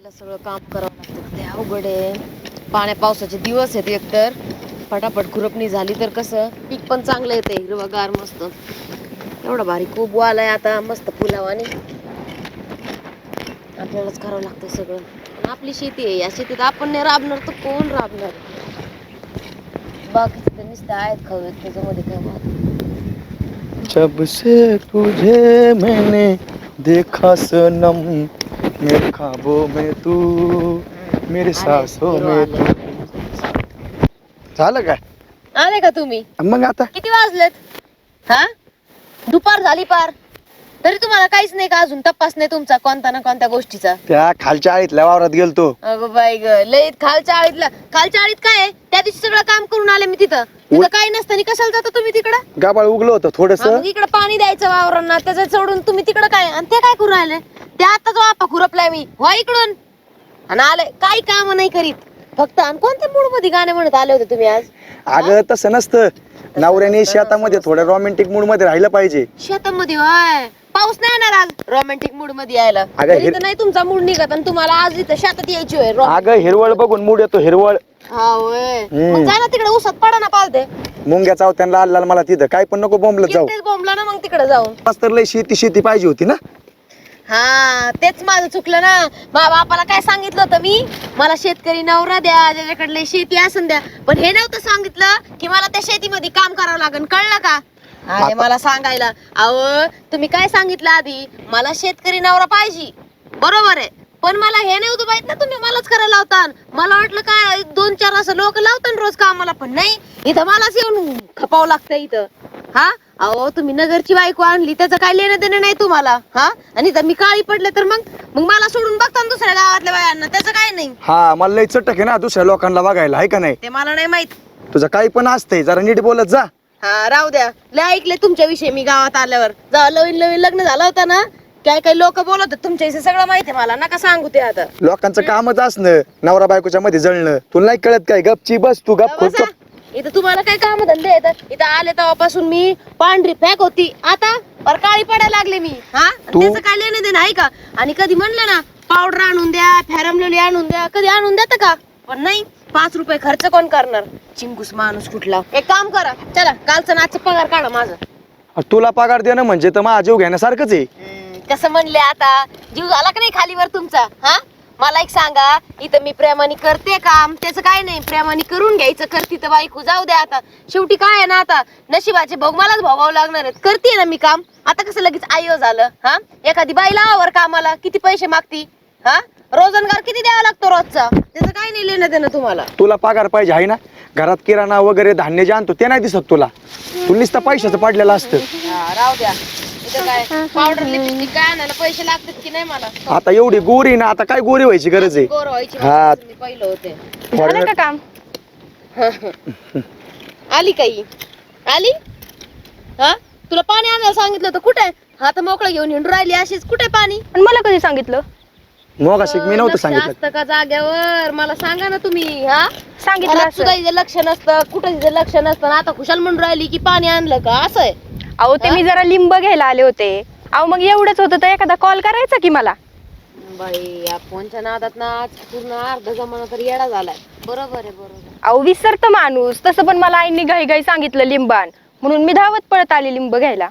आपल्याला सगळं काम करावं लागतं. ते अवघड आहे. पाण्या पावसाचे दिवस आहेत एकतर फटाफट खुरपणी झाली तर कसं? पीक पण चांगलं येते हिरवागार मस्त. एवढा भारी खूप वाल आहे आता. मस्त फुलावाने. आपल्यालाच करावं लागतं सगळं. आपली शेती आहे. या शेतीत आपण नाही राबणार तर कोण राबणार? बाकीचे तर नुसते आहेत खाऊ त्याच्यामध्ये काय वाद जब से तुझे मैंने देखा सनम मेरे ख्वाबों में तू मेरे सांसों में तू। झालं काय? आले का तुम्ही? मग आता? किती वाजलेत? हा? दुपार झाली पार. तरी तुम्हाला काहीच नाही का अजून? तपास नाही तुमचा कोणता ना कोणत्या गोष्टीचा. त्या खालच्या आळीतल्या वावरात गेलतो. अगं बाई ग लय खालच्या आळीतला. खालच्या आळीत काय आहे? त्या दिवशी सगळं काम करून आले मी तिथं. तिथं काही नसतं कशाला जाता तुम्ही तिकडं? गाबाळ उगलं होतं थोडस. हा, मग इकडं पाणी द्यायचं वावरांना त्याचं सोडून तुम्ही तिकडं काय? आणि ते काय करू राहिले? ते आता जो आपा खुरपलाय मी. हो इकडून. आणि आले काही काम नाही करीत. फक्त आणि कोणत्या मूडमध्ये गाणे म्हणत आले होते तुम्ही आज? अगं तसं नसतं. नवऱ्याने शेतामध्ये थोड्या रोमॅन्टिक मूडमध्ये राहिलं पाहिजे. शेतामध्ये होय. पाऊस नाही येणार आज. रोमॅन्टिक मूडमध्ये यायला. अगं, तरी हिर- तर नाही तुमचा मूड निघत आणि तुम्हाला आज इथं शेतात यायची होय रो- अगं हिरवळ बघून मूड येतो हिरवळ. हा होय. हम्म. मग जा ना तिकडे उसात पडा ना पालते. मुंग्या चावत्यांना लाल लाल मला तिथं. काय पण नको बोंबलत जाऊ. बोंबला ना मग तिकडे जाऊन. आज तर लय शेती शेती पाहिजे होती ना. हा तेच माझं चुकलं ना. मा बापाला काय सांगितलं होतं मी? मला शेतकरी नवरा द्या ज्याच्याकडले शेती असन द्या. पण हे नव्हतं सांगितलं की मला त्या शेतीमध्ये काम करावं लागेल कळलं का? अरे मला सांगायला अहो तुम्ही काय सांगितलं आधी? मला शेतकरी नवरा पाहिजे. बरोबर आहे. पण मला हे नव्हतं माहीत ना तुम्ही मलाच करायला लावता मला वाटलं काय दोन चार असं लोक लावतात रोज कामाला पण नाही. इथं मलाच येऊन खपावं लागतं इथं. हा? अहो तुम्ही नगरची बायको आणली त्याचं काय लेणं देणं नाही तुम्हाला? हा? आणि मी काळी पडले तर मग? मग मला सोडून बघता ना दुसऱ्या गावातल्या बायांना. त्याचं काय नाही. हा मला लय चटक आहे ना दुसऱ्या लोकांना बघायला. आहे का नाही? ते मला नाही माहीत. तुझं काही पण असतंय. जरा नीट बोलत जा. हा राहू द्या. लय ऐकले तुमच्या विषयी मी गावात आल्यावर. जेव्हा नवीन नवीन लग्न झालं होतं ना काय काय लोक बोलत होते तुमच्या विषयी सगळं माहिती आहे मला. नका सांगू ते आता. लोकांचं कामच असणं नवरा बायकोच्या मध्ये जळणं. तुला नाही कळत काय? गपची बस तू गप बसा. इथं तुम्हाला काय काम धंदे येतात इथं आले तेव्हापासून मी पांढरी पॅक होती. आता पर काळी पडायला लागले मी. हा? तू- त्याचं काय लेणं देणं आहे का आणि कधी म्हणलं ना पावडर आणून द्या फॅरमलेली आणून द्या कधी आणून देतं का? पण नाही. पाच रुपये खर्च कोण करणार? चिंगूस माणूस कुठला? एक काम करा. चला कालचं नाच पगार काढा माझं. तुला पगार देणं म्हणजे तर माझा जीव घेण्यासारखंच आहे. हम्म, कसं म्हणले आता. जीव झाला का नाही खालीवर तुमचा? हा? मला एक सांगा इथं मी प्रेमाने करते काम त्याचं काय नाही. प्रेमाने करून घ्यायचं करती तर बायको. जाऊ द्या आता. शेवटी काय आहे ना आता? नशिबाचे भाऊ मलाच भोगावं लागणार आहेत. करते ना मी काम? आता कसं लगेच आयो झालं? हा? एखादी बाई लावावर कामाला? किती पैसे मागती? हा? रोजगार किती द्यावा लागतो रोजचा? त्याचं काय नाही लेणं देणं तुम्हाला. तुला पगार पाहिजे आहे ना? घरात किराणा वगैरे धान्य जे आणतो ते नाही दिसत तुला. तुला नुसतं पैशाचं पडलेलं असतं. हा, राहू द्या. इथं काय पावडर लिपस्टिक काय आणायला पैसे लागतात की नाही मला? आता एवढी गोरी ना आता काय गोरी व्हायची गरज आहे? गोर व्हायची हा. मी पहिलं होते. झालं का काम? आली काही आली? हा? तुला पाणी आणायला सांगितलं होतं कुठे? हा तर मोकळं घेऊन हिंडू राहिली अशीच कुठे पाणी? आणि मला कधी सांगितलं? मग अशी मी नव्हतं लक्ष सांगितलं. असतं का जाग्यावर? मला सांगा ना तुम्ही हा? सांगितलं घरात असं. सुद्धा हिचं लक्ष नसतं कुठं हिचं लक्ष नसतं आणि आता खुशाल म्हणून राहिली की पाणी आणलं का? असं आहे. अहो ते मी जरा लिंब घ्यायला आले होते. अहो मग एवढंच होतं तर एखादा कॉल करायचा की मला? बाई या फोनच्या नादात ना आज पूर्ण अर्धा जमाना तर येडा झालाय. बरोबर आहे बरोबर. अहो विसरत माणूस. तसं पण मला आईने घाई घाई सांगितलं लिंबान. म्हणून मी धावत पळत आले लिंब घ्यायला.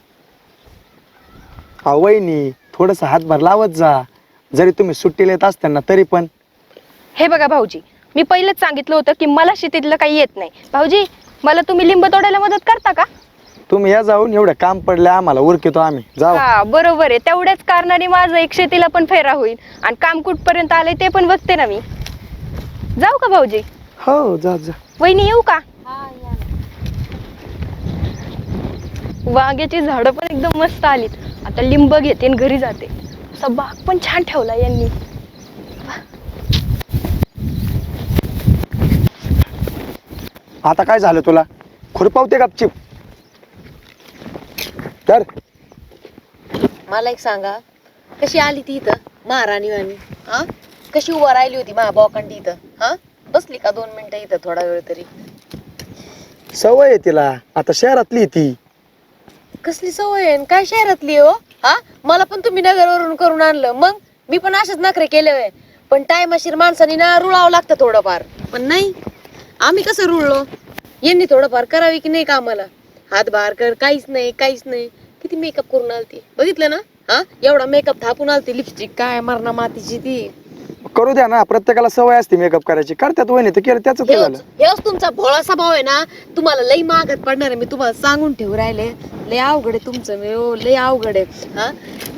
अहो, वहिनी थोडस हातभार लावत जा. जरी तुम्ही सुट्टीला येत असताना तरी पण. हे बघा भाऊजी मी पहिलेच सांगितलं होतं की मला शेतीतलं काही येत नाही. भाऊजी मला तुम्ही लिंब तोडायला मदत करता का? तुम्ही या जाऊन एवढं काम पडलं आम्हाला उरकितो आम्ही. जाऊ. हा बरोबर आहे. तेवढ्याच कारणाने माझं एक शेतीला पण फेरा होईल. आणि काम कुठपर्यंत आलंय ते पण बघते ना मी. जाऊ का भाऊजी? हो जा जा. वहिनी येऊ का? हा. वांग्याची झाडं पण एकदम मस्त आलीत. आता लिंब घेते आणि घरी जाते. असा बाग पण छान ठेवला यांनी. आता काय झालं तुला? खुरपावते गपचिप तर? मला एक सांगा कशी आली ती इथं? महाराणी वाणी हा? कशी उभा राहिली होती महाबावकांडी इथं? हा? बसली का दोन मिनिटं इथं थोडा वेळ तरी? सवय आहे तिला. आता शहरातली आहे ती. कसली सवय आहे? आणि काय शहरातली आहे हो? हा? मला पण तुम्ही नगरवरून करून आणलं. मग? मी पण अशाच नखरे केले होय. पण टायमाशीर माणसाने ना रुळावं लागतं थोडंफार. पण नाही. आम्ही कसं रुळलो? यांनी थोडंफार करावी की नाही कामाला? आम्हाला हातभार कर काहीच नाही काहीच नाही. किती मेकअप करून आलती? बघितलं ना? हा? एवढा मेकअप थापून आलती लिपस्टिक काय मरणा मातीची ती. करू द्या ना प्रत्येकाला सवय असते मेकअप करायची. करतात वहिनी तर केलं त्याच झालं. हेच हेच तुमचा भोळा स्वभाव आहे ना तुम्हाला लई मागत पडणार आहे. मी तुम्हाला सांगून ठेवू राहिले. लय अवघड आहे तुमचं मी ओ, लय अवघड आहे. हा?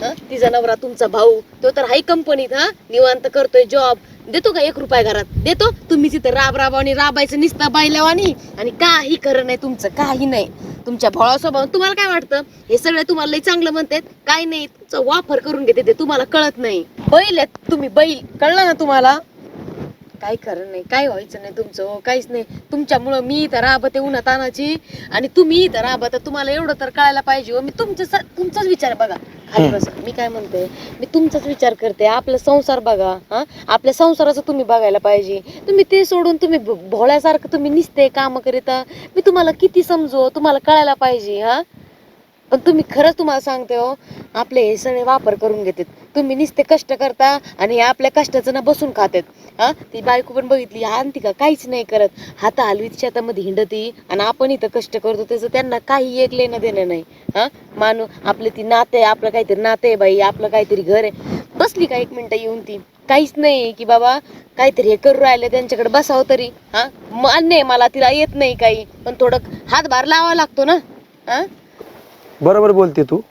हा? तिचा नवरा तुमचा भाऊ तो तर हाय कंपनीत हा? निवांत करतोय जॉब देतो का एक रुपया घरात? देतो. तुम्ही तिथं राब राबावणी राबायचं निसता बायलावानी आणि काही खरं नाही तुमचं काही नाही. तुमच्या भोळा स्वभाव तुम्हाला काय वाटतं? हे सगळे तुम्हाला लई चांगलं म्हणतात. काय नाही. तुमचा वापर करून घेते ते तुम्हाला कळत नाही. बैल आहेत. तुम्ही बैल कळलं ना तुम्हाला? काय खरं नाही काय व्हायचं नाही तुमचं हो, काहीच नाही. तुमच्यामुळं मी इथं राबते उन्हा तानाची आणि तुम्ही इथं राबत तुम्हाला एवढं तर कळायला पाहिजे हो. मी तुमचं तुमचाच विचार बघा. खाली बसा. मी काय म्हणते मी तुमचाच विचार करते आपला संसार बघा हा. आपल्या संसाराचं तुम्ही बघायला पाहिजे. तुम्ही ते सोडून तुम्ही भोळ्यासारखं तुम्ही निसते काम करीता. मी तुम्हाला किती समजू तुम्हाला कळायला पाहिजे हा. पण तुम्ही खरंच तुम्हाला सांगते हो आपले हे सगळे वापर करून घेतात. तुम्ही नुसते कष्ट करता आणि हे आपल्या कष्टाचं ना बसून खातात. हा? ती बायको पण बघितली आणती का काहीच नाही करत. हाता हलवीत शेतामध्ये हिंडती आणि आपण इथं कष्ट करतो त्याचं त्यांना काही एक लेणं देणं नाही. हा? मानू आपले ती नाते आहे आपलं काहीतरी नाते आहे बाई आपलं काहीतरी घर आहे. बसली का एक मिनिटं येऊन ती? काहीच नाही की बाबा काहीतरी हे करू राहिले त्यांच्याकडे बसावं तरी. हा? मान्य आहे मला तिला येत नाही काही. पण थोडं हातभार लावावा लागतो ना. हा? बरोबर बोलते तू.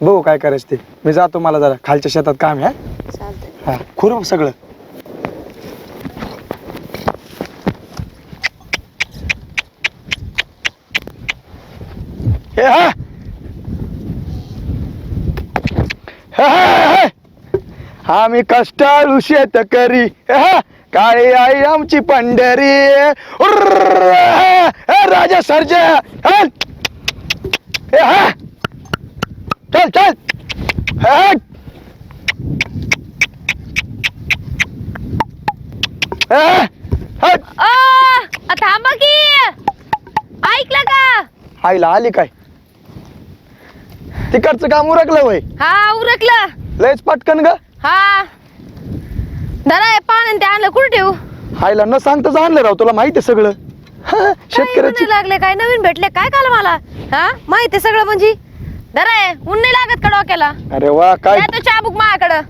बघू काय करायचं ते. मी जातो मला जरा खालच्या शेतात काम आहे हा? हा खुरप सगळं. हे हा. आम्ही कष्टाळू शेतकरी. हे हा, काळी आई आमची पंढरी? राजा सर्जा. चल चल. थांबा की. ऐकलं का? आईला आली काय? तिकडचं काम उरकलं वय. हा उरकलं. लयच पटकन ग. हा. धरा पाणी ते आणलं कुठे ठेवू? आईला न सांगताच आणलं राव तुला माहिती आहे सगळं. हा, शेतकऱ्याची लागले? काय नवीन भेटले? काय काल मला? हा? माहिती आहे सगळं म्हणजे? धरा ऊन नाही लागत का डोक्याला? अरे वा काय द्या तो चाबूक माझ्याकडं.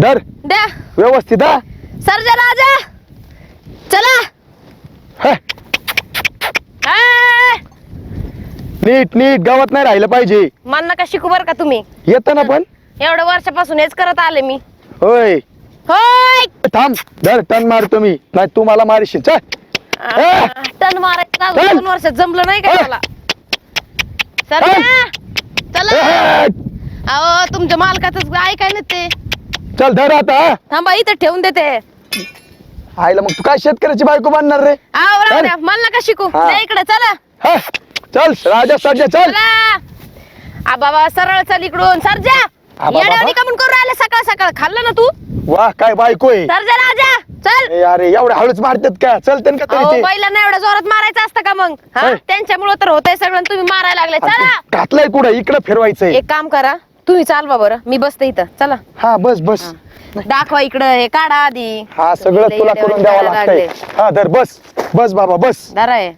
धर. द्या. व्यवस्थित हा. सरजा राजा. चला. हे, नीट नीट गावात नाही राहिलं पाहिजे. मला नका शिकू बरं का तुम्ही. येतं ना पण? एवढ्या वर्षापासून हेच करत आले मी. होय. होय. थांब धर टन मारतो मी नाही तू मला मारशील. चल. आ, टन मारायचं अजून चल. दोन वर्षात जमलं नाही का. मला? सरजा चला. ए, अहो तुमच्या मालकाच ऐकाय ना ते. चल धर आता. हा. थांबा इथं ठेवून देते. आईला मग तू काय शेतकऱ्याची बायको बांधणार रे? आव राहू चल. द्या. मला नका शिकू. हा. द्या इकडे चला. हा. चल राजा सध्या चल. चला. आ बाबा सरळ चल इकडून. सरजा आ बाबा. येड्यावानी का म्हणून करून राहिले सकाळ सकाळ. खाल्लं ना तू? वा काय बायको आहे. सरजा राजा चल. ए, अरे एवढ्या हळूच मारतात का? चलते का अहो तरी ते? बैलांना एवढ्या जोरात मारायचं असतं का मग? हा? होय. त्यांच्यामुळे तर होतंय सगळं आणि तुम्ही मारायला लागले. अरे चला. तू घातलंय कुठं? इकडं फिरवायचंय. एक काम करा. तुम्ही चालवा बरं. मी बसते इथं. चला. हा बस बस. दाखवा इकडं. हे काढा आधी. हा सगळं तुला करून द्यावं लागतंय. हा धर बस. बस बाबा बस. धरा आहे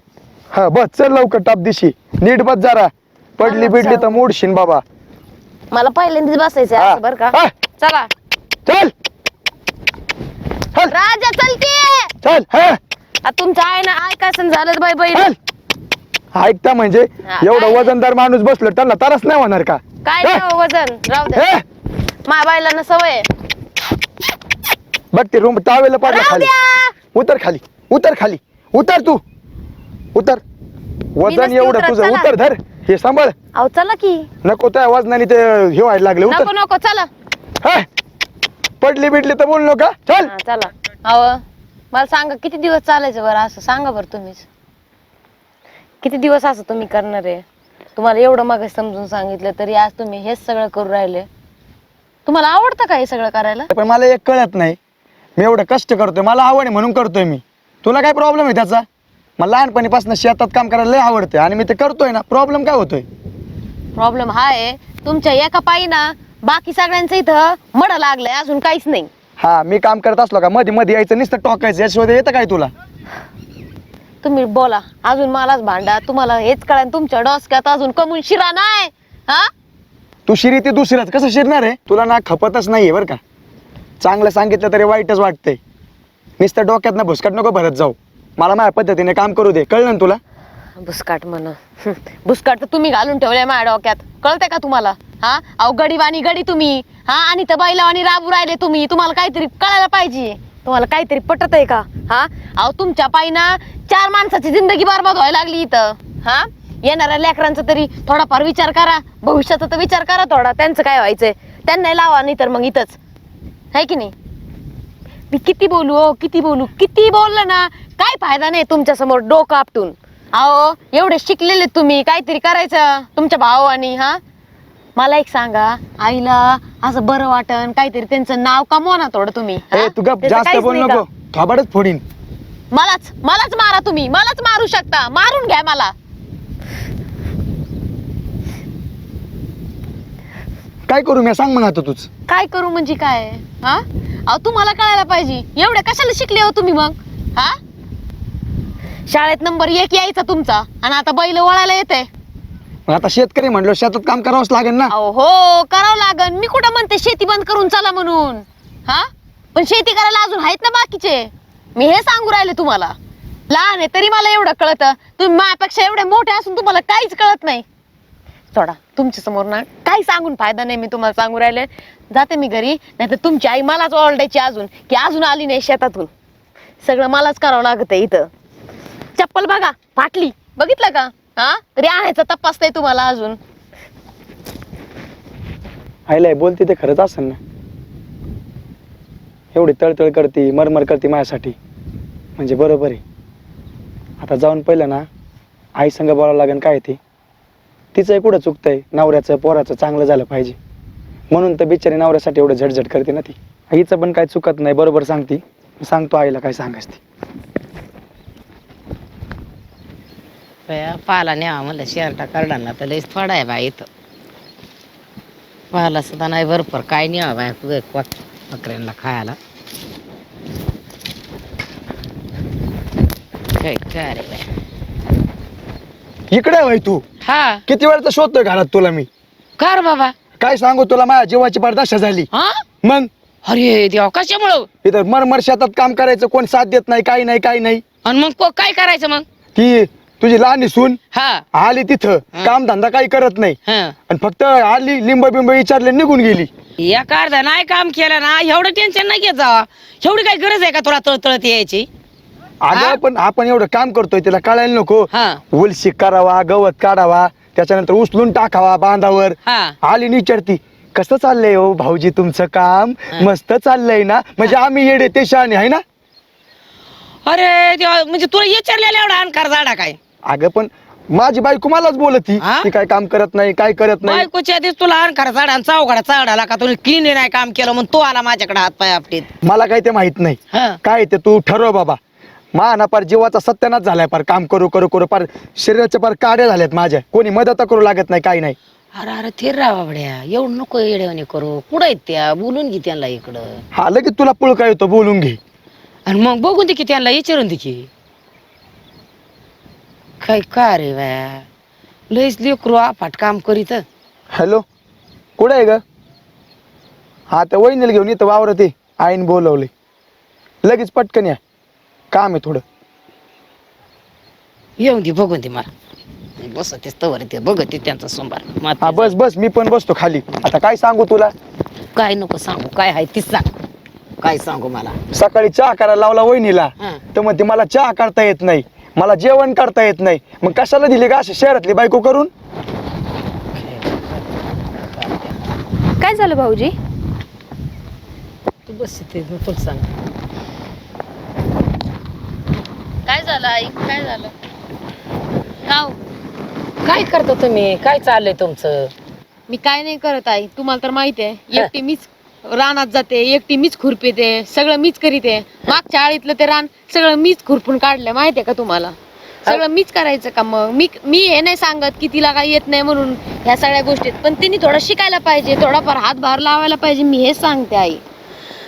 हा बस चल लवकर टाप दिशी. नीट बस जरा. पडली बिडली तर मोडशीन बाबा. मला पहिल्यांदाच बसायचं हा. असं बरं का. हा. चला. चल. चल. राजा चलते चल हा. आ, तुमचं आहे ना ऐकायचं झालं बाई बाई चल. ऐकता म्हणजे हा, एवढं काय? वजनदार माणूस बसलो त्यांना तरच नाही होणार का? काय हा? नाही हो वजन राहू दे. हे. मा बायलांना सवय आहे. बघ ते रूम टावेला पडला राहू खाली. द्या. उतर खाली. उतर खाली. उतर तू. उतर. वजन नसते एवढं उतरत, तुझं. चला. उतर धर. हे सांभाळ. अहो चला की. नको त्या वजनाने ते हे व्हायला लागले. नको उतर. नको चला. पडली बिडली तर बोल नका. चल. हा, चला. अहो मला सांगा किती दिवस चालायचं बरं असं? सांगा बरं तुम्हीच. किती दिवस असं तुम्ही करणार आहे? तुम्हाला एवढं मग समजून सांगितलं तरी आज तुम्ही हेच सगळं करू राहिले. तुम्हाला आवडतं का हे सगळं करायला? पण मला एक कळत नाही. मी एवढं कष्ट करतोय. मला आवड आहे म्हणून करतोय मी. तुला काय प्रॉब्लेम आहे त्याचा? मला लहानपणीपासून शेतात काम करायला लय आवडते आणि मी ते करतोय ना प्रॉब्लेम काय होतोय? प्रॉब्लेम हा आहे तुमच्या एका पायी ना बाकी सगळ्यांचं इथं मड लागलंय अजून काहीच नाही. हा मी काम करत असलो का मध्ये मध्ये यायचं नुसतं टोकायचं याशिवाय येतं काय तुला? तुम्ही बोला अजून मलाच भांडा तुम्हाला हेच कळा तुमच्या डोसक्यात अजून कमून शिरा नाही हा? तू शिरी ते दुसऱ्याच कसं शिरणार आहे? तुला ना खपतच नाहीये बरं का. चांगलं सांगितलं तरी वाईटच वाटतंय. नुसतं डोक्यात ना भुसकट नको भरत जाऊ. मला माझ्या पद्धतीने काम करू दे. कळलं ना तुला? भुसकाट म्हण. भुसकाट तर तुम्ही घालून ठेवले माझ्या डोक्यात. कळतंय का तुम्हाला? हा? अहो गडी वाणी गडी तुम्ही. हा? आणि तर बैलावानी राबू राहिले तुम्ही. तुम्हाला काहीतरी कळायला पाहिजे. तुम्हाला काहीतरी पटत आहे का? हा? अहो तुमच्या पायीना चार माणसाची जिंदगी बरबाद व्हायला लागली इथं. हा? येणाऱ्या लेकरांचा तरी थोडाफार विचार करा. भविष्याचा तर विचार करा थोडा. त्यांचं काय व्हायचंय? त्यांना लावा नाही तर मग इथंच. आहे की नाही? मी किती बोलू हो किती बोलू किती बोललं ना काय फायदा नाही तुमच्यासमोर डोकं आपटून. अहो एवढे शिकलेले तुम्ही काहीतरी करायचं तुमच्या भावानी हा? मला एक सांगा आईला असं बरं वाटन काहीतरी त्यांचं नाव कमवा ना थोडं तुम्ही हा? ए तू गप त्याचं जास्त काहीच बोल नाही का? नको. थोबाडच फोडीन. मलाच मलाच मारा तुम्ही मलाच मारू शकता मारून घ्या मला. काय करू मी? सांग मग आता तूच. काय करू म्हणजे काय? हा? अहो तुम्हाला कळायला पाहिजे. एवढे कशाला शिकले हो तुम्ही मग? हा? शाळेत नंबर एक यायचा तुमचा आणि आता बैल वळायला येते. मग आता शेतकरी म्हणलो शेतात काम करावंच लागेल ना? अहो हो करावं लागन मी कुठं म्हणते शेती बंद करून चला म्हणून? हा? पण शेती करायला अजून आहेत ना बाकीचे? मी हे सांगू राहिले तुम्हाला. लहान आहे तरी मला एवढं कळतं. तुम्ही माझ्यापेक्षा एवढे मोठे असून तुम्हाला काहीच कळत नाही. सोडा तुमच्यासमोर ना काही सांगून फायदा नाही मी तुम्हाला सांगू राहिले. जाते मी घरी नाही तर तुमची आई मलाच ओरडायची अजून की अजून आली नाही शेतातून. सगळं मलाच करावं लागत इथं. चप्पल बघा फाटली. बघितलं का? हा? तरी आणायचा तपास नाही तुम्हाला अजून. आईला बोलते ते खरंच असेल ना? एवढी तळतळ करते मरमर करते माझ्यासाठी. म्हणजे बरोबर आहे. आता जाऊन पहिलं ना आई संग बोलावं लागेल काय ते? तिचं कुठं चुकतंय? नवऱ्याचं पोराचं चांगलं झालं पाहिजे. म्हणून तर बिचारी नवऱ्यासाठी एवढं झटझट करते ना ती. आईचं पण काय चुकत नाही बरोबर सांगते. सांगतो आईला काय सांगायचं ती. पाला न्यावा म्हणलं शर्टा करडांना तर लईच थोडा आहे बा इथं. पाला सुद्धा नाही भरपूर. काय न्यावा बाय बकऱ्यांना खायला. काय काय रे बाय? इकडे बाई तू. हा. किती वेळचा शोधतोय घरात तुला मी? कर बाबा. काय सांगू तुला? माझ्या जीवाची पडदाशा झाली. हा? मग? अरे देवा कशामुळं? इथं मरमर शेतात काम करायचं कोण साथ देत नाही काही नाही काही नाही. आणि मग को- काय करायचं मग? ती तुझी लहान सून हा. आली तिथं. काम धंदा काही करत नाही. हा. आणि फक्त आली लिंब बिंब विचारले निघून गेली. या अर्धा नाही काम केलं ना एवढं टेन्शन नाही घेत जावा. एवढी काय गरज आहे का तुला तळतळत यायची? अगं पण आपण एवढं काम करतोय तिला कळायला नको. हा. उलशी करावा गवत काढावा त्याच्यानंतर उचलून टाकावा बांधावर. हा. आली विचारती कसं चाललंय हो भाऊजी तुमचं काम. मस्त चाललंय ना? म्हणजे आम्ही येडे ते शहाणे आहे ना? अरे देवा म्हणजे तुला विचारलेला एवढा अनकार झाडा काय? अगं पण माझी बायको मलाच बोलती हा? ती काय काम करत नाही काय करत नाही. बायकोच्या आधीच तुला अनकार झाडा आणि चौघडा चढाला का तुला क्लीन नाही काम केलं म्हणून तो आला माझ्याकडे हात पाय आपटीत. मला काय ते माहीत नाही. हा. काय ते तू ठरव बाबा. मा ना पार जीवाचा सत्यानाच झालाय पार. काम करू करू करू पार. शरीराच्या पार काड्या झाल्यात माझ्या कोणी मदत करू लागत नाही काही नाही. अरे अरे थिर राहा बाबड्या. एवढं नको येड्यावानी करू. कुठं आहेत त्या? बोलून घे त्यांना इकडं. हा लगेच तुला पुळका येतो बोलून घे. आणि मग बघून दे की त्यांना विचारून दे की. काय का रे बाया? लईच लेकरू आपाट काम करीत. हॅलो? कुठे आहे ग? हा त्या वहिनीला घेऊन येतं वावरत ये. आईन बोलवले लगेच पटकन या. काम आहे थोडं. येऊन दे बघून दे मला. बस तेच तवर ते बघत ते त्यांचा सोमवार. हा मात्र बस बस मी पण बसतो खाली. आता काय सांगू तुला? काय नको सांगू काय आहे तीच सांग. काय सांगू मला? सकाळी चहा करायला लावला वहिनीला. हा. तर म्हणते मला चहा करता येत नाही. मला जेवण करता येत नाही. मग कशाला दिली का अशी शहरातली बायको करून? काय झालं भाऊजी? तू बस ते तुला सांग काय झालं आई? काय झालं? काव. काय करता तुम्ही? काय चाललंय तुमचं? मी काय नाही करत आई. तुम्हाला तर माहिती आहे. एकटी मीच रानात जाते एकटी मीच खुरपीते सगळं मीच करीते. मागच्या आळीतलं ते रान सगळं मीच खुरपून काढलं माहितीये का तुम्हाला? सगळं मीच करायचं का मग? मी मी हे नाही सांगत की तिला काही येत नाही म्हणून ह्या सगळ्या गोष्टीत पण तिने थोडं शिकायला पाहिजे थोडाफार हातभार लावायला पाहिजे. मी हेच सांगते आई.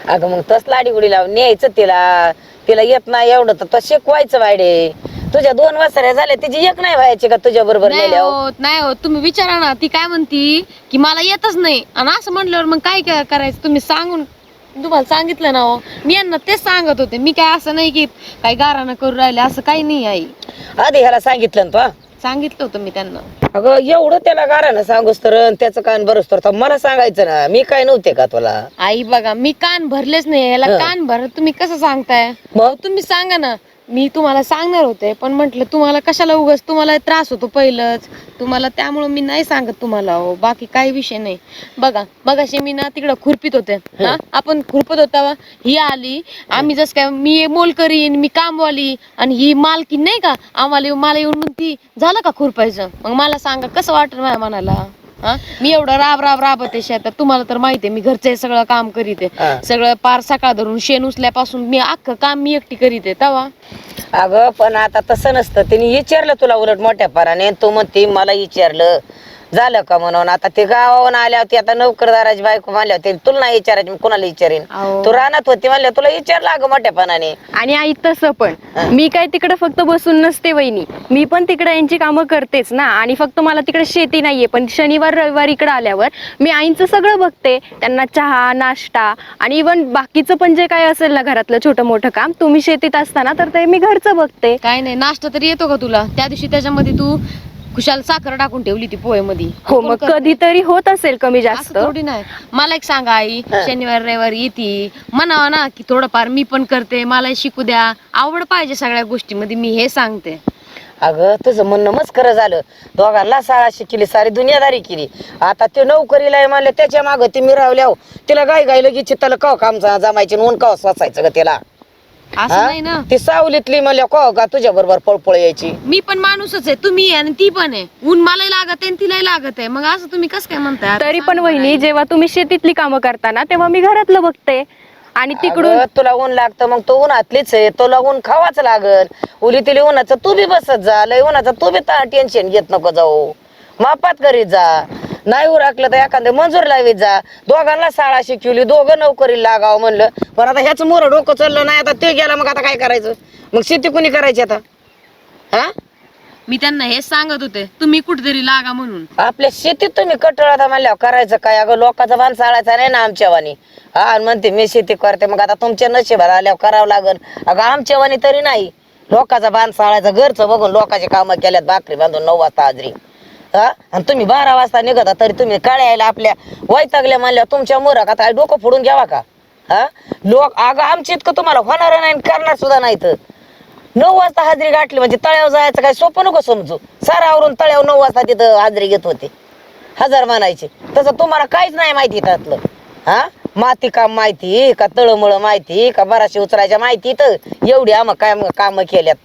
अगं मग तस लाडी गुडी लावून न्यायचं तिला. तिला येत नाही एवढं तर तो शिकवायचं वाडे तुझ्या दोन वासऱ्या झाल्या तिची एक नाही व्हायची का तुझ्या बरोबर नाही होत नाही होत. तुम्ही विचारा ना ती काय म्हणती की मला येतच नाही. आणि असं म्हटल्यावर मग काय काय करायचं? तुम्ही सांगून तुम्हाला सांगितलं ना हो. मी यांना तेच सांगत होते. मी काय असं नाही की काही गारानं करू राहिले असं काही नाही आई आधी ह्याला सांगितलं ना तू सांगितलं होतं मी त्यांना. अगं एवढं त्याला गारानं सांगूस तर अन त्याचं कान बरस तर. मला सांगायचं ना मी काय नव्हते का तुला? आई बघा मी कान भरलेच नाही याला. कान भर तुम्ही कसं सांगताय? मग? तुम्ही सांगा ना मी तुम्हाला सांगणार होते पण म्हंटल तुम्हाला कशाला उगाच तुम्हाला त्रास होतो पहिलंच. तुम्हाला त्यामुळं मी नाही सांगत तुम्हाला हो बाकी काही विषय नाही. बघा बघाशी मी ना तिकडं खुरपीत होते. हा. आपण खुरपत होता ही आली आम्ही जस काय मी मोल करीन मी कामवाली आणि ही मालकी नाही का? आम्हाला मला येऊन म्हणती झालं का खुरपायचं? मग मला सांगा कसं वाटत माझ्या मनाला? हा? मी एवढं राब राब राबते शेतात. तुम्हाला तर माहितीये मी घरचे सगळं काम करीत. हा. सगळं पार सकाळ धरून शेण उचल्यापासून मी अख्खं काम मी एकटी करीत तवा. अगं पण आता तसं नसतं. तिने विचारलं तुला उलट मोठ्या पाराने तू म्हणते मला विचारलं. झालं का म्हणून? आता ते गावावरून आल्या होती आता नोकरदाराची बायको म्हणल्या होती तुला नाही विचारायची मी कुणाला विचारेन? अहो. तू रानात होती म्हणल्या तुला विचारलं अगं मोठ्या पानाने आणि आई तसं पण. मी काय तिकडे फक्त बसून नसते वहिनी. मी पण तिकडे यांची कामं करतेच ना. आणि फक्त मला तिकडे शेती नाहीये. पण शनिवार रविवार इकडे आल्यावर मी आईंचं सगळं बघते. त्यांना चहा नाश्ता आणि इवन बाकीचं पण जे काय असेल ना घरातलं छोटं मोठं काम तुम्ही शेतीत असताना तर ते मी घरचं बघते. काय नाही नाश्ता तरी येतो का तुला? त्या दिवशी त्याच्यामध्ये तू खुशाल साखर टाकून ठेवली ती पोहेमध्ये हो मग कधीतरी होत असेल कमी जास्त. थोडी नाही. मला एक सांगा आई हा. शनिवार रविवार येते. म्हणावा ना की थोडंफार मी पण करते मला शिकू द्या. आवड पाहिजे सगळ्या गोष्टीमध्ये मी हे सांगते. अगं तुझं म्हणणं मस्त खरं झालं. दोघांना शाळा शिकली सारी दुनियादारी केली. आता ते नोकरीला आहे म्हणलं त्याच्या मागं ती मिरावल्या तिला गाय गाय लगेच चित्ताला कव काम जा- जमायचे ऊन कव स्वसायचं ग तिला? असं हा? नाही ना. ती सावलीतली म्हणल्या कव का तुझ्या बरोबर पळपळ यायची? मी पण माणूसच आहे. तुम्ही आहे आणि ती पण आहे. ऊन मलाही लागत आहे आणि तिलाही लागत आहे. मग असं तुम्ही कसं काय म्हणताय? तरी पण वहिनी जेव्हा तुम्ही शेतीतली कामं करताना तेव्हा मी घरातलं बघते. आणि तिकडून अगं, तुला ऊन लागतं मग तो उन्हातलीच आहे. तुला ऊन खावाच लागल. उली तिली उन्हाचं तू बी बसत जा. लय उन्हाचं तू बी टेन्शन घेत नको जाऊ. मापात करीत जा. नाही उराकलं तर एखादं मंजूर लावीत जा. दोघांना शाळा शिकवली दोघं नोकरी लागावं म्हणलं. पण आता ह्याच मोर डोकं चाललं नाही आता ते गेलं मग आता काय करायचं? मग शेती कुणी करायची आता? हा? मी त्यांना हेच सांगत होते तुम्ही कुठेतरी लागा म्हणून. आपल्या शेतीत तुम्ही कटळता म्हणल्यावर करायचं काय? अगं लोकांचा बांध साळायचा नाही ना आमच्या वाणी. हा आणि म्हणते मी शेती करते मग आता तुमच्या नशिबाला आल्यावर करावं लागन. अगं आमच्या वाणी तरी नाही. लोकांचा बांध साळायचा घरचं बघून लोकांची कामं केल्यात भाकरी बांधून नऊ वाजता हाजरी. हा? आणि तुम्ही बारा वाजता निघता तरी तुम्ही काळ्या यायला आपल्या वैतागल्या म्हणल्या तुमच्या मोरा आता डोकं फोडून घ्यावा का? हा? लोक अगं आमच्या इतकं तुम्हाला होणार नाही आणि करणार सुद्धा नाही तर नऊ वाजता हाजरी गाठली म्हणजे तळ्यावर जायचं काय सोपं नको समजू. सारा आवरून तळ्यावर नऊ वाजता तिथं हाजरी घेत होते. हजार म्हणायचे. तसं तुम्हाला काहीच नाही माहिती त्यातलं हा? माती काम माहिती का तळमळ माहिती का बराशी उचलायच्या माहिती तर एवढी आम्हा काय काम केल्यात.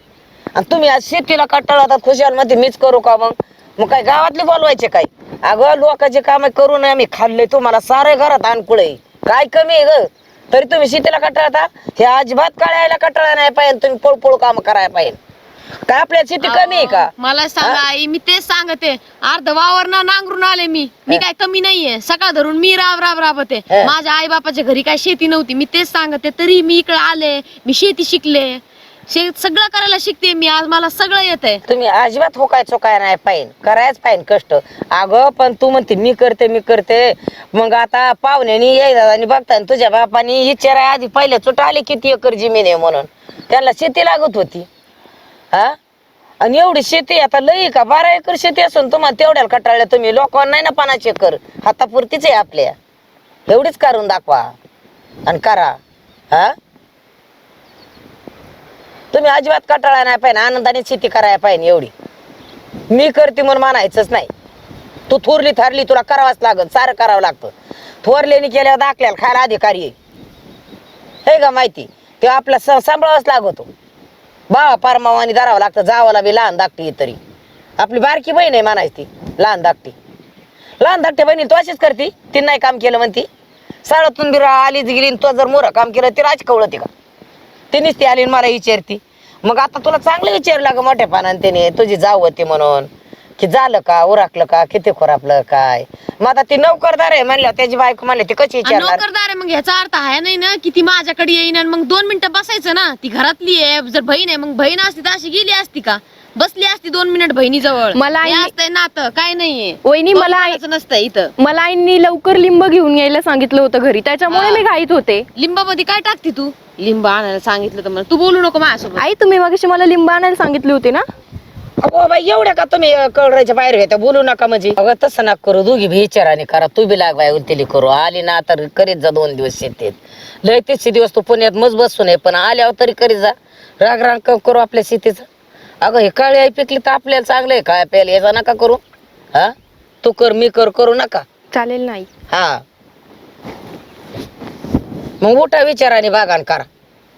आणि तुम्ही आज शेतीला कटाळतात खुशाल मध्ये मीच करू का मग? मग काय गावातले बोलवायचे काय? अगं लोकांचे काम करून आम्ही. खाल्ले तुम्हाला. सारे घरात आणकुळे काय कमी आहे ग? तरी तुम्ही शेतीला कटाळता? हे अजिबात काढायला कटाळा नाही पाहिजे. तुम्ही पळपळ काम करायला पाहिजे. काय आपल्या शेती कमी आहे का? मला सांगा आई मी तेच सांगते. अर्ध वावर ना नांगरून आले मी. मी काय कमी नाहीये. सकाळ धरून मी राब राब राबते. माझ्या आई बापाच्या घरी काय शेती नव्हती. मी तेच सांगते तरी मी इकडे आले. मी शेती शिकले. शे सगळं करायला शिकते मी आज मला सगळं येत आहे तुम्ही अजिबात होकायचो चोकाय नाही पाहिजे करायच पाहिजे कष्ट. अगं पण तू म्हणते मी करते मी करते. मग आता पाहुण्यानी यायला आणि बघता आणि तुझ्या बापानी विचाराय आधी पहिले चुट आले किती एकर जमीन आहे म्हणून. त्याला शेती लागत होती. हा? आणि एवढी शेती आता लई का बारा एकर शेती असून तुम्हाला तेवढ्याला कटाळल्या तुम्ही. लोकांना नाही ना पानाचे एकर हातापुरतीच आहे आपल्या. एवढीच करून दाखवा. आणि करा. हा? तुम्ही अजिबात कटाळा नाही पाहिजे आनंदाने शेती करायला पाहिजे एवढी. मी करते म्हणून मानायचंच नाही. तू थोरली थरली तुला करावंच लागत सारं करावं लागतं. थोरलेनी केल्यावर दाखल्याला खायला अधिकारी आहे. हे का माहिती? ते आपला स- सांभाळावंच लागतो. बाळा परमावानी धरावं लागतं जावाला बी लहान धाकटी तरी. आपली बारकी बहीण आहे म्हणायची ती लहान धाकटी. लहान धाकटी बहिणी तू अशीच करती? तिने नाही काम केलं म्हणती? साडातून बिरा आलीच गेली तो जर मोरं काम केलं ती राज कवळती का? तिनेच ती आली आणि मला विचारती. मग आता तुला चांगलं विचारलं ग मोठ्या पानाने त्याने तुझी जाऊ होती म्हणून. की झालं का? उराकलं का? किती खोरापलं काय? मग आता ती नोकरदार आहे म्हणल्या त्याची बायको म्हणले ती कशी आणि विचारणार? नोकरदार आहे मग ह्याचा अर्थ आहे नाही ना की ती माझ्याकडे येईन आणि मग दोन मिनिटं बसायचं ना? ती घरातली आहे जर बहीण आहे मग बहीण असती तर अशी गेली असती का? बसली असती दोन मिनिट बहिणीजवळ मला हे आई- असतंय नातं काय नाहीये. वहिनी मला आई- कोणाचं नसतं इथं. मला आईंनी लवकर लिंब घेऊन यायला सांगितलं होतं घरी. त्याच्यामुळे हा. मी घाईत होते. लिंबामध्ये काय टाकते तू? लिंब आणायला सांगितलं तर मला. तू बोलू नको माझ्यासोबत. आई तुम्ही मग मला लिंब आणायला सांगितले होते ना? अगो बाई एवढ्या का तुम्ही कळरायच्या बाहेर घेता बोलू नका म्हणजे. अगं तसं नका करू. दोघी बी विचाराने करा. तू बी लाग उलतेली करू. आली ना तर करीत जा दोन दिवस शेतीत. लय तिसशे दिवस तू पुण्यात मज बसून आहे पण आल्यावर तरी करीत जा. राग राग करू आपल्या शेतीचं. अगं हे काळी आई पिकली तर आपल्याला चांगलं आहे. काय प्यायला याचा नका करू. हा? तू कर मी कर करू नका. चालेल नाही हा. मग उठा विचाराने बागान करा.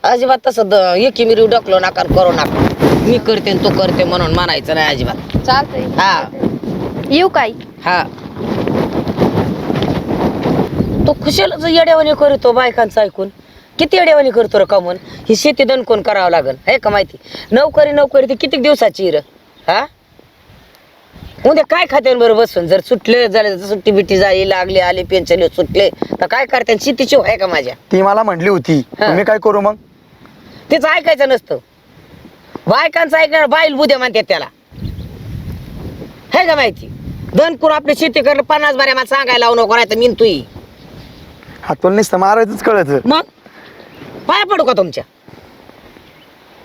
अजिबात तसं एकी मिरी डकलो नका आणि करू नका. मी करते आणि तू करते म्हणून म्हणायचं नाही अजिबात. चालतंय. हा. येऊ काय हा. तो खुशालच येड्यावानी करतो बायकांचं ऐकून. किती येड्यावानी करतो रे कमून? ही शेती दणकून करावं लागल आहे का माहिती? नोकरी नोकरी ती किती दिवसाची रे? हा? उद्या काय खात्यान बरं बसून? जर सुटले झाले सुट्टी बिट्टी झाली लागली आली पेन्शन सुटले तर काय करते शेतीची आहे का माझ्या? ती मला म्हटली होती हा. मी काय करू मग? तिचं ऐकायचं नसतं. बायकांचं ऐकणार बाईल बुद्या म्हणतात त्याला. हे का माहिती? दणकून आपली शेती करलं पन्नास बाऱ्या मला सांगायला लावू नको नाही तर मीन तुई हातून नुसतं मारायचंच कळत. मग? पाया पडू का तुमच्या?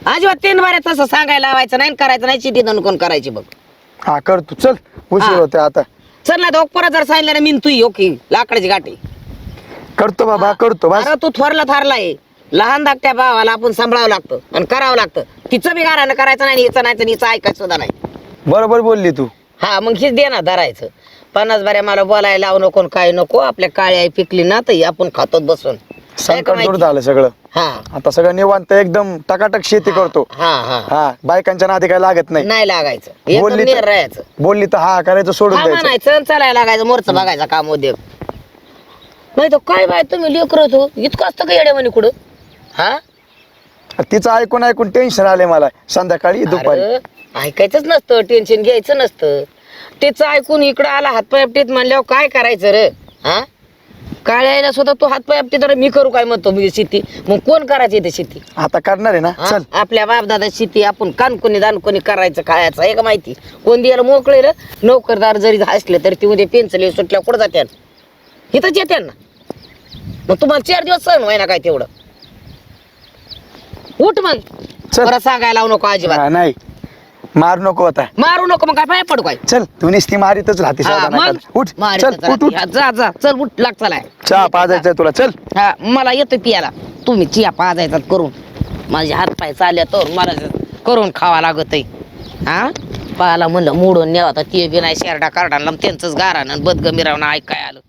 अजिबात तीन बाऱ्या तसं सांगायला लावायचं नाही आणि करायचं नाही शेती दणकून करायची बघ. हा कर तू चल उशीर हा. होते आता. चल ना तो परत जर सांगितलं ना मीन तुई ओके लाकडाची गाठी. करतो बाबा करतो बस. अरे तू थोरला थारला आहे. लहान धाकट्या भावाला आपण सांभाळावं लागतं आणि करावं लागतं. तिचं बी गारानं करायचं नाही हिचं नाही तर हिचं ऐकायचं सुद्धा नाही. बरोबर बोलली तू. हा मग हेच दे ना धरायचं. पन्नास बाऱ्या मला बोलायला लावू नको आणि काय नको. आपल्या काळी आई पिकली ना तर ही आपण खातोत बसून. का संकट दूर? झालं सगळं. हा. आता सगळं निवांत एकदम टकाटक शेती करतो. हा हा. हा बायकांच्या नादी काय लागत नाही. नाही लागायचं. एकदम बोलली तर राहायचं बोलली तर हा करायचं सोडून हा द्यायचं. म्हणायचं चालायला लागायचं मोरचं बघायचं काम उद्योग. नाही तर काय बाय तुम्ही लेकर हो इतकं असतं का येड्यावानी कुठं? हा? तिचं ऐकून ऐकून टेन्शन आले मला. संध्याकाळी दुपारी. अरे, ऐकायचंच नसतं टेन्शन घ्यायचं नसतं. त्याचं ऐकून इकडं आला हातपाय आपटीत म्हणल्यावर काय करायचं रे? हा? काळ्याला सुद्धा तो हातपाय आपटीत अरे मी करू काय म्हणतो? मी शेती. मग कोण करायची ते शेती? आता करणार आहे ना? हा? चल. आपल्या बापदादा शेती आपण कानकोनी दानकोनी करायचं खायचं आहे का माहिती? कोण द्यायला मोकळे रे? नोकरदार जरी असले तरी ती उद्या पेन्सिल सुटल्या कुठं जात्यान इथंच येत्यान ना. मग तुम्हाला चार दिवस सहन व्हाय ना काय तेवढं? उठ मग. चल. सांगायला लावू नको अजिबात. हा, नाही. मार नको आता. मारू नको मग काय पाय पडू काय? चल तू नुसती मारीतच राहते हा, मग. उठ मारीतच चल उठ राहते. उठ. हा, जा जा चल उठ लाग चला. चहा पाजायचंय तुला चल. हा मला येतोय पियाला. तुम्ही चिया पाजायचा करून. माझे हात पाय चालले तर मला करून खावा लागत हा? पायाला म्हणलं मोडून नेवा तर ते बी नाही शेरडा कार्डाला त्यांचंच गारानं बदगमी राहून ऐकाय आलं.